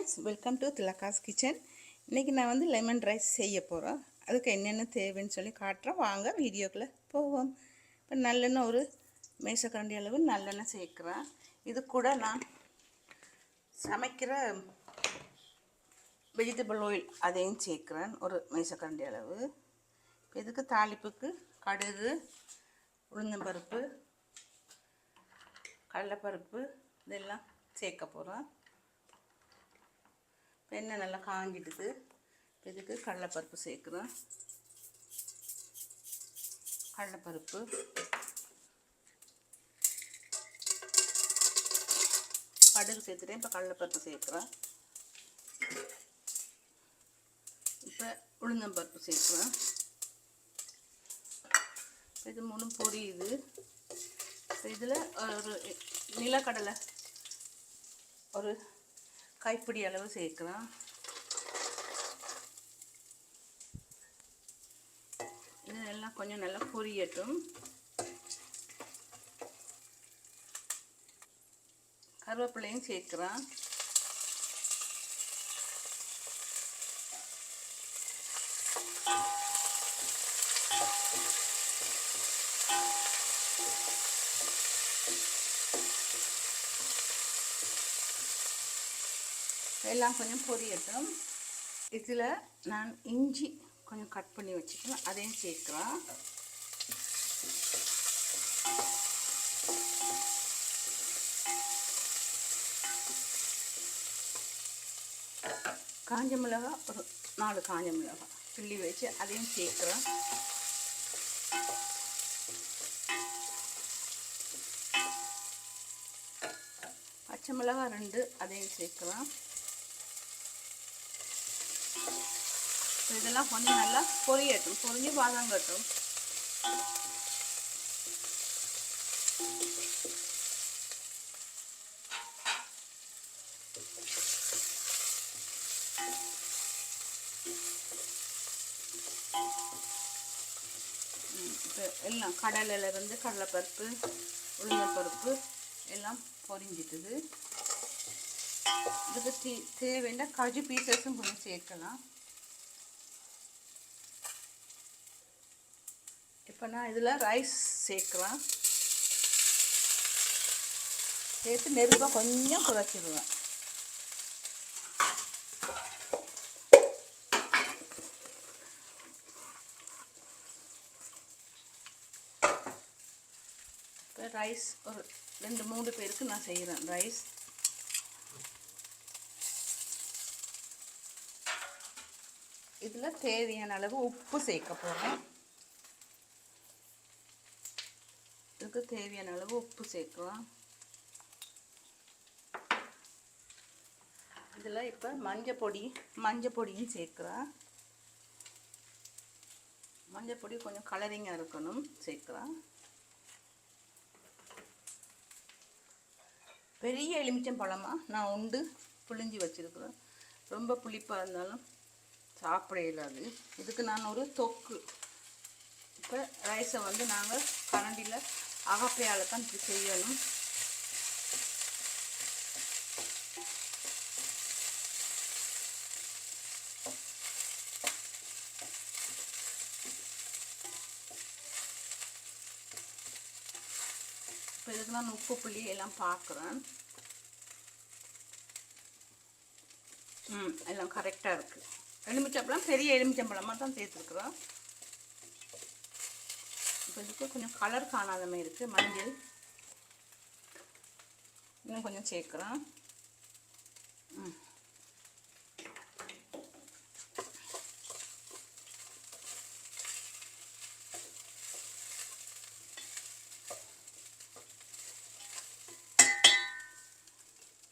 Friends welcome to Thilaka's kitchen. இன்றைக்கி நான் வந்து லெமன் ரைஸ் செய்ய போகிறோம் அதுக்கு என்னென்ன தேவைன்னு சொல்லி காட்டுறேன் வாங்க வீடியோக்குள்ளே போவோம். இப்போ நல்லெண்ணெய் ஒரு மேசக்கரண்டி அளவு நல்லெண்ணெய் சேர்க்குறேன். இது கூட நான் சமைக்கிற வெஜிடபிள் ஆயில் அதையும் சேர்க்குறேன். ஒரு மேசக்கரண்டி அளவு. இப்போ இதுக்கு தாளிப்புக்கு கடுகு உளுந்தம்பருப்பு கடலைப்பருப்பு இதெல்லாம் சேர்க்க போகிறேன் எண்ணெய் நல்லா காஞ்சிடுது. இதுக்கு கடலைப்பருப்பு சேர்க்குறோம் கடலைப்பருப்பு. கடுகு சேர்த்துட்டேன். இப்போ கடலைப்பருப்பு சேர்க்குறேன். இப்போ உளுந்தம்பருப்பு சேர்க்குறேன். இது மூணு பொரியுது. இதில் ஒரு நிலக்கடலை ஒரு கைப்பிடி அளவு சேர்க்கலாம். இது எல்லாம் கொஞ்சம் நல்லா பொரியட்டும். கருவேப்பிலையும் சேர்க்குறேன் எல்லாம் கொஞ்சம் பொரியட்டும். இதில் நான் இஞ்சி கொஞ்சம் கட் பண்ணி வச்சுக்கலாம் அதையும் சேர்க்கலாம். காஞ்ச மிளகா ஒரு நாலு காஞ்ச மிளகா கிள்ளி வச்சு அதையும் சேர்க்குறோம் பச்சை மிளகா ரெண்டு அதையும் சேர்க்குறோம் இதெல்லாம் கொஞ்சம் நல்லா பொரியட்டும். பொரிஞ்சு பாதாம் கட்டும். எல்லாம் கடலையிலேருந்து கடலைப்பருப்பு உளுந்தப்பருப்பு எல்லாம் பொரிஞ்சிட்டுது. இதுக்கு தீ தேவையான கஜு பீசஸும் கொஞ்சம் சேர்க்கலாம். இப்போ நான் இதில் ரைஸ் சேர்க்குறேன் சேர்த்து நெருப்பாக கொஞ்சம் குறைச்சிடுவேன். இப்போ ரைஸ் ஒரு ரெண்டு மூணு பேருக்கு நான் செய்கிறேன் ரைஸ். இதில் தேவையான அளவு உப்பு சேர்க்க போகிறேன் இதுக்கு தேவையான அளவு உப்பு சேர்க்கலாம். இதில் இப்போ மஞ்சள் பொடி மஞ்சள் பொடியும் சேர்க்குறேன் மஞ்சள் பொடி கொஞ்சம் கலரிங்காக இருக்கணும் சேர்க்குறேன் பெரிய எலுமிச்சம் பழமாக நான் உண்டு புளிஞ்சி வச்சுருக்குறேன். ரொம்ப புளிப்பாக இருந்தாலும் சாப்பிட இல்லாது இதுக்கு நான் ஒரு தொக்கு. இப்போ ரைஸை வந்து நாங்கள் கரண்டியில் அகப்பையால் தான் இப்படி செய்யணும். இப்போ இதுக்கு நான் உப்பு புள்ளி எல்லாம் பார்க்குறேன் ம் எல்லாம் கரெக்டாக இருக்குது எலுமிச்சம்பழம் பெரிய எலுமிச்சம்பழமாக தான் சேர்த்துருக்குறோம். இப்போ இதுக்கு கொஞ்சம் கலர் காணாத மாதிரி இருக்குது மஞ்சள். இன்னும் கொஞ்சம் சேர்க்குறோம். ம்.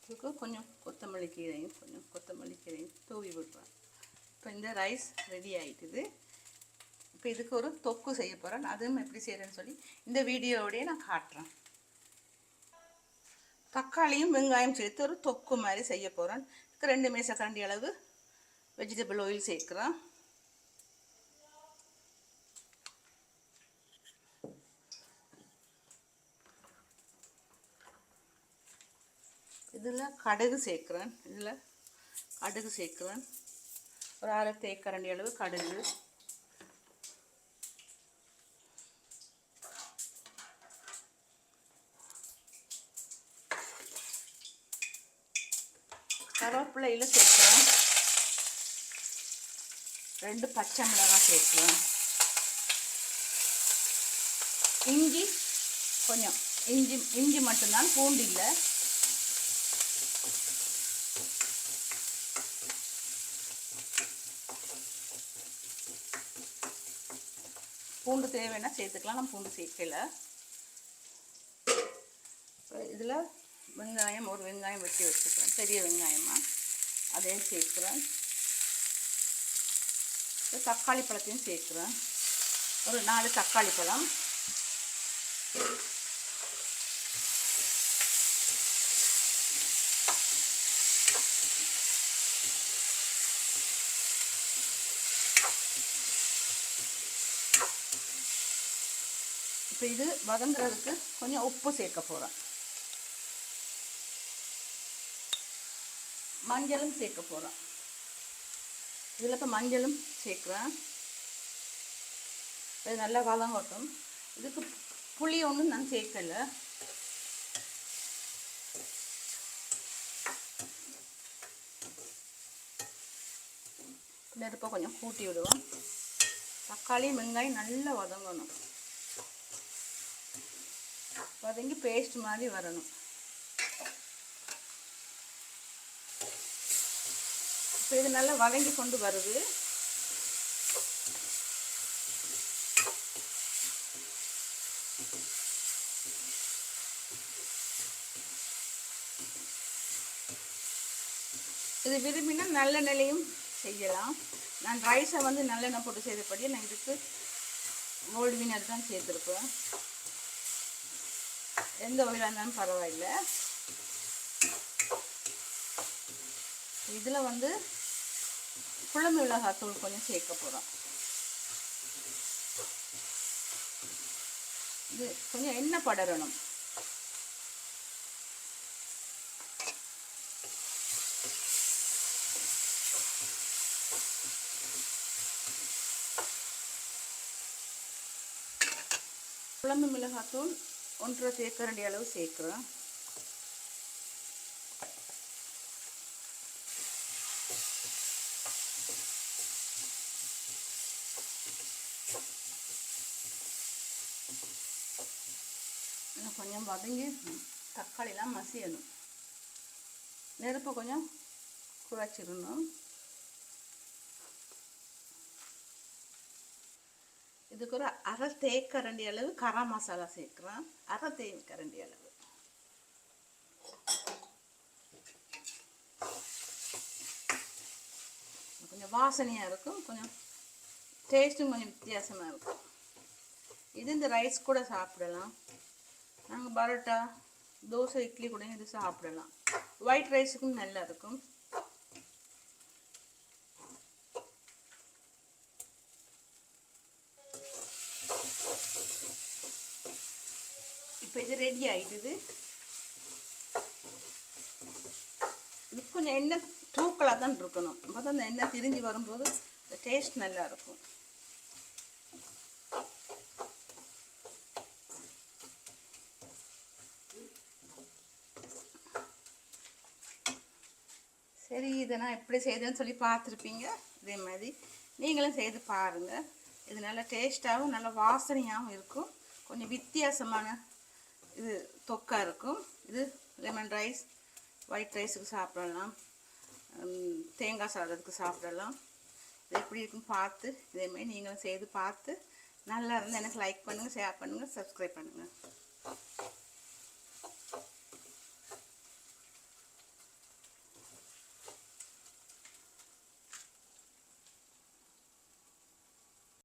இதுக்கு கொஞ்சம் கொத்தமல்லி கீரையும் கொஞ்சம் கொத்தமல்லி கீரையும் தூவி விடுறேன் இப்போ இந்த ரைஸ் ரெடி ஆகிட்டுது இப்போ இதுக்கு ஒரு தொக்கு செய்ய போகிறேன் அதுவும் எப்படி செய்கிறேன்னு சொல்லி இந்த வீடியோவோடய நான் காட்டுறேன். தக்காளியும் வெங்காயம் சேர்த்து ஒரு தொக்கு மாதிரி செய்ய போகிறேன் இதுக்கு ரெண்டு மேசக்கரண்டி அளவு வெஜிடபிள் ஆயில் சேர்க்குறேன். இதில் கடுகு சேர்க்குறேன். இதில் கடுகு சேர்க்குறேன். ஒரு அரை தேக்கரண்டி அளவு கடுகு. கருவேப்பிலையில் சேர்க்கலாம். ரெண்டு பச்சை மிளகாய் சேர்க்கலாம். இஞ்சி கொஞ்சம் இஞ்சி இஞ்சி மட்டும்தான் பூண்டு இல்லை. பூண்டு தேவைன்னா சேர்த்துக்கலாம். நான் பூண்டு சேர்க்கல. இதில் வெங்காயம் ஒரு வெங்காயம் வெட்டி வச்சுக்கிறேன். பெரிய வெங்காயமாக அதையும் சேர்க்குறேன். தக்காளி பழத்தையும் சேர்க்குறேன். ஒரு நாலு தக்காளி பழம். இப்போ இது வதங்குறதுக்கு கொஞ்சம் உப்பு சேர்க்க போகிறேன் மஞ்சளும் சேர்க்க போகிறேன் இதில் இப்போ மஞ்சளும் சேர்க்குறேன். இது நல்லா வதங்கட்டும். இதுக்கு புளி ஒன்றும் நான் சேர்க்கலை. நெருப்பை கொஞ்சம் கூட்டி விடுவோம் தக்காளி வெங்காயம் நல்லா வதங்கணும். வதங்கி பேஸ்ட் மாதிரி வரணும். இப்போ இது நல்லா வதங்கி கொண்டு வருது. இது விரும்பினா நல்லெண்ணெயிலையும் செய்யலாம். நான் ரைஸை வந்து நல்லெண்ணெய் போட்டு செய்தபடியே நான் இதுக்கு கோல்டு வினர் தான் சேர்த்துருப்பேன். எந்த வகையில் இருந்தாலும் பரவாயில்லை. இதில் வந்து குழம்பு மிளகாத்தூள் கொஞ்சம் சேர்க்க போகிறோம் இது கொஞ்சம் எண்ணெய் படரணும். குழம்பு மிளகாத்தூள் ஒன்றரை தேக்கரண்டி அளவு சேர்க்குறோம். இன்னும் கொஞ்சம் வதங்கி தக்காளிலாம் மசியணும். நெருப்பை கொஞ்சம் குறைச்சிடணும். இதுக்கு ஒரு அரை தேக்கரண்டி அளவு கரம் மசாலா சேர்க்குறோம் அரை தேக்கரண்டி அளவு. கொஞ்சம் வாசனையாக இருக்கும். கொஞ்சம் டேஸ்ட்டும் கொஞ்சம் வித்தியாசமாக இருக்கும். இது இந்த ரைஸ் கூட சாப்பிடலாம். நாங்கள் பரோட்டா தோசை இட்லி கூட இது சாப்பிடலாம். ஒயிட் ரைஸுக்கும் நல்லா இருக்கும். இது ரெடி ஆயிடுது. இது கொஞ்சம் எண்ணெய் தூக்கலாக தான் இருக்கணும். அப்போ தான் அந்த எண்ணெய் திரிஞ்சு வரும்போது டேஸ்ட் நல்லா இருக்கும். சரி இதை நான் எப்படி செய்தேன்னு சொல்லி பார்த்துருப்பீங்க. இதே மாதிரி நீங்களும் செய்து பாருங்கள் இது நல்லா டேஸ்ட்டாகவும் நல்ல வாசனையாகவும் இருக்கும். கொஞ்சம் வித்தியாசமான இது தொக்கா இருக்கும். இது லெமன் ரைஸ் ஒயிட் ரைஸுக்கு சாப்பிடலாம். தேங்காய் சாதத்துக்கு சாப்பிடலாம். இது எப்படி இருக்குன்னு பார்த்து இதேமாதிரி நீங்களும் செய்து பார்த்து நல்லா இருந்தால் எனக்கு லைக் பண்ணுங்கள் ஷேர் பண்ணுங்கள் சப்ஸ்கிரைப் பண்ணுங்கள்